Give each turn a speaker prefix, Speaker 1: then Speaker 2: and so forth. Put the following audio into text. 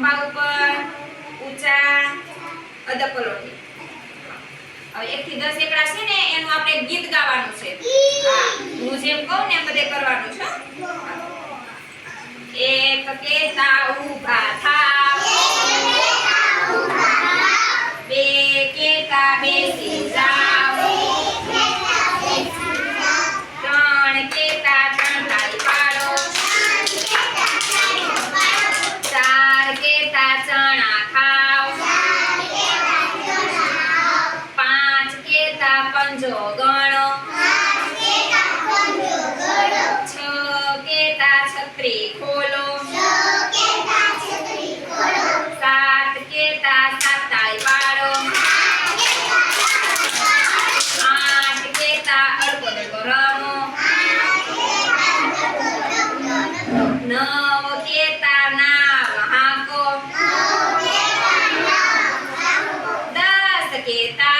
Speaker 1: ખંભા ઉપર, ઊંચા અદપલોઠી હવે એક થી દસ એકડા છે ને, એનું આપણે ગીત ગાવાનું છે હા જેમ કહું ને એમ બધે કરવાનું છે. એક કેતા ઊભા થાવ બે ચણા ખાવ. પાંચ કેતા પંજો ગણો. છ કેતા છત્રી ખોલો. સાત કેતા સાતાઈ પાડો. આઠ કેતા અડકો દડકો રમો. નવ કેતા નાવ હાંકો દસ કેતા દસ